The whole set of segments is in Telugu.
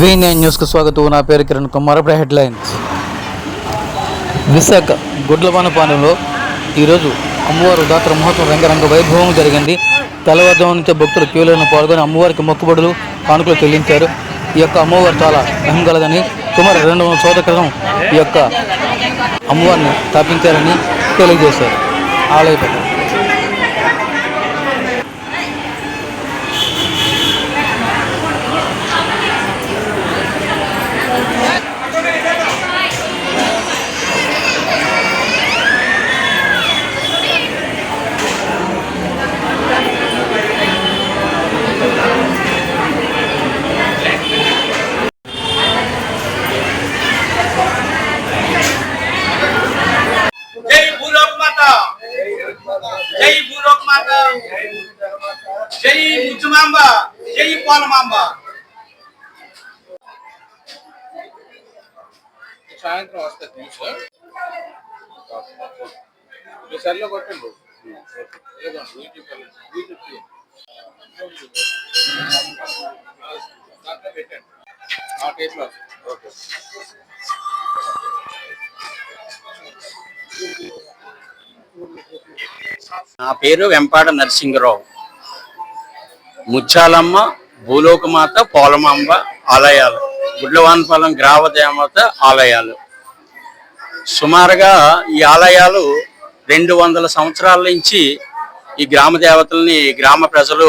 వి నైన్ న్యూస్కు స్వాగతం. నా పేరు కిరణ్ కుమార్. ఇప్పుడు హెడ్లైన్స్ విశాఖ గుడ్లవానపాలెంలో ఈరోజు అమ్మవారు దాత్ర మహోత్సవం రంగరంగ వైభవం జరిగింది. తెల్లవారుజాము నుంచే భక్తులు క్యూలను పాల్గొని అమ్మవారికి మొక్కుబడులు కానుకలు చెల్లించారు. ఈ యొక్క అమ్మవారు చాలా మహిమగలదని సుమారు రెండు వందల సంవత్సరాల క్రితం ఈ యొక్క అమ్మవారిని స్థాపించారని తెలియజేశారు. ఆలయ భూలోక్ మాత జై ముచ్చుమాంబ జై పోలమాంబ సాయంత్రం వస్తే న్యూస్ మీ సెల్లో కొట్టండి ఏదో యూట్యూబ్ యూట్యూబ్ దాంట్లో పెట్టండి ఆ టేస్ట్లో ఓకే నా పేరు వెంపాడ నరసింగరావు ముచ్చాలమ్మ భూలోకమాత పోలమాంబ ఆలయాలు. గుడ్లవానపాలెం గ్రామదేవత ఆలయాలు. సుమారుగా ఈ ఆలయాలు రెండు వందల సంవత్సరాల నుంచి ఈ గ్రామ దేవతల్ని గ్రామ ప్రజలు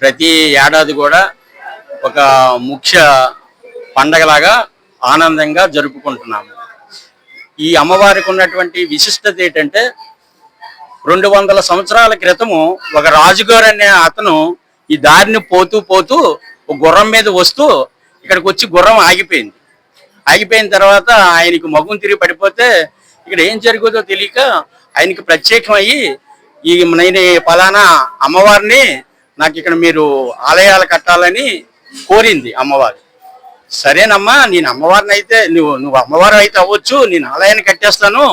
ప్రతి ఏడాది కూడా ఒక ముఖ్య పండగలాగా ఆనందంగా జరుపుకుంటున్నాము. ఈ అమ్మవారికి ఉన్నటువంటి విశిష్టత ఏంటంటే రెండు వందల సంవత్సరాల క్రితము ఒక రాజుగారు అనే అతను ఈ దారిని పోతూ పోతూ ఒక గుర్రం మీద వస్తూ ఇక్కడికి వచ్చి గుర్రం ఆగిపోయింది. ఆగిపోయిన తర్వాత ఆయనకి మగుం తిరిగి పడిపోతే ఇక్కడ ఏం జరుగుతుందో తెలియక ఆయనకి ప్రత్యేకం అయ్యి ఈ నేను ఈ పలానా అమ్మవారిని నాకు ఇక్కడ మీరు ఆలయాలు కట్టాలని కోరింది అమ్మవారు. సరేనమ్మా నేను అమ్మవారిని అయితే నువ్వు నువ్వు అమ్మవారు అయితే అవ్వచ్చు నేను ఆలయాన్ని కట్టేస్తాను.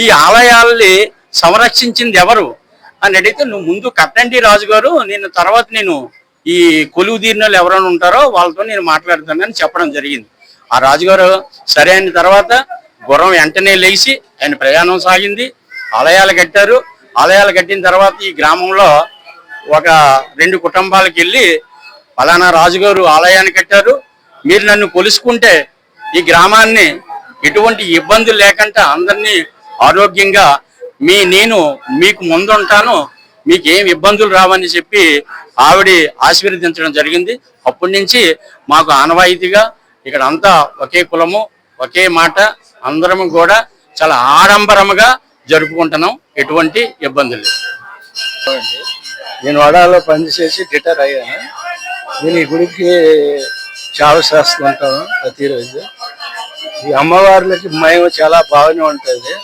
ఈ ఆలయాల్ని సంరక్షించింది ఎవరు అని అడిగితే నువ్వు ముందు కట్టండి రాజుగారు నేను తర్వాత నేను ఈ కొలువు తీరినోళ్ళు ఎవరైనా ఉంటారో వాళ్ళతో నేను మాట్లాడతానని చెప్పడం జరిగింది. ఆ రాజుగారు సరే అయిన తర్వాత గుర్రం వెంటనే లేచి ఆయన ప్రయాణం సాగింది. ఆలయాలు కట్టారు. ఆలయాలు కట్టిన తర్వాత ఈ గ్రామంలో ఒక రెండు కుటుంబాలకు వెళ్ళి పలానా రాజుగారు ఆలయాన్ని కట్టారు. మీరు నన్ను కొలుసుకుంటే ఈ గ్రామాన్ని ఎటువంటి ఇబ్బందులు లేకుండా అందరినీ ఆరోగ్యంగా మీ నేను మీకు ముందుంటాను మీకు ఏం ఇబ్బందులు రావని చెప్పి ఆవిడ ఆశీర్వదించడం జరిగింది. అప్పటి నుంచి మాకు ఆనవాయితీగా ఇక్కడ అంతా ఒకే కులము ఒకే మాట అందరం కూడా చాలా ఆడంబరముగా జరుపుకుంటున్నాం. ఎటువంటి ఇబ్బందులు నేను వడాలో పనిచేసి రిటైర్ అయ్యాను. నేను ఈ గుడికి సేవ చేస్తుంటాను ప్రతిరోజు. ఈ అమ్మవార్లకి మేము చాలా బాగానే ఉంటుంది.